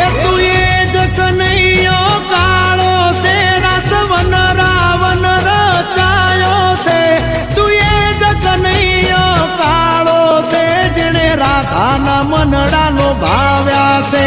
એ તું એ જ કનૈયો, કાળો છે, રાસવન, રાવણ રચાયો છે. તું એ જ કનૈયો, કાળો છે, જેણે રાધાના મનડાનો ભાવ્યા છે.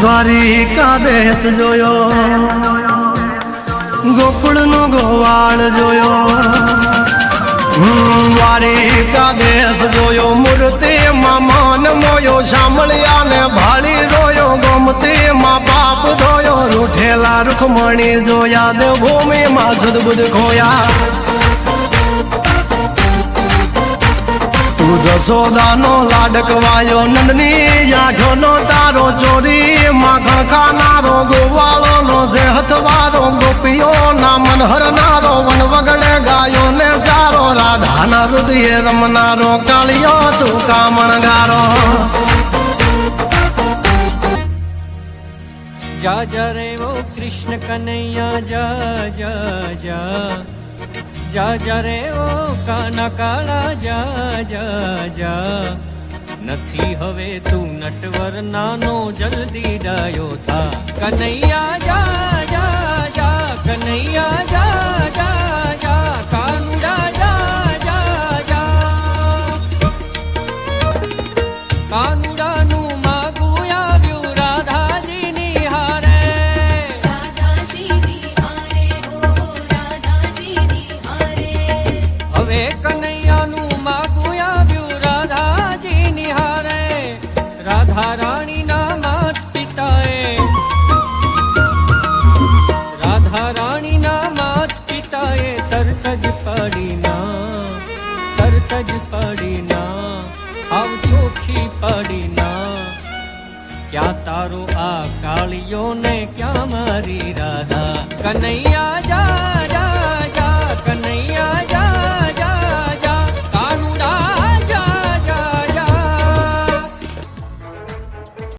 દ્વારિકા દેશ જોયો. ગોકુળનો ગોવાળ જોયો. દ્વારિકા દેશ જોયો. મૂર્તિ માં માન મોયો. શામળિયા ને ભાળી રોયો. ગોમતી માં પાપ ધોયો. રૂઠેલા રૂખમણી જોયા. દેવભૂમિ માં સદબુદ ખોયા. તું જશોદાનો લાડકવાયો નંદની આંખોનો તારો ચોરી માખણ ખાનારો ગોવાળો નો જે હથવારો ગોપીઓ ના મન હરનારો વન વગડે ગાયો ને ચારો, રાધાના હૃદયે રમનારો કાળિયો તું કામણગારો. જા જા રે ઓ કૃષ્ણ કનૈયા, જા જા જા. જા રે ઓ કાના કાળા જા જા જા નથી હવે તું નટવર નાનો જલ્દી ડાયો થા કનૈયા જા જા જા કનૈયા જા રાધા રાણીના માત પિતાએ. રાધા રાણીના માત પિતાએ તરત જ પડીના તરત જ પડીના આવ ચોખી પડીના ક્યાં તારો આ કાળિયો ને ક્યાં મારી રાધા? કનૈયા જા જા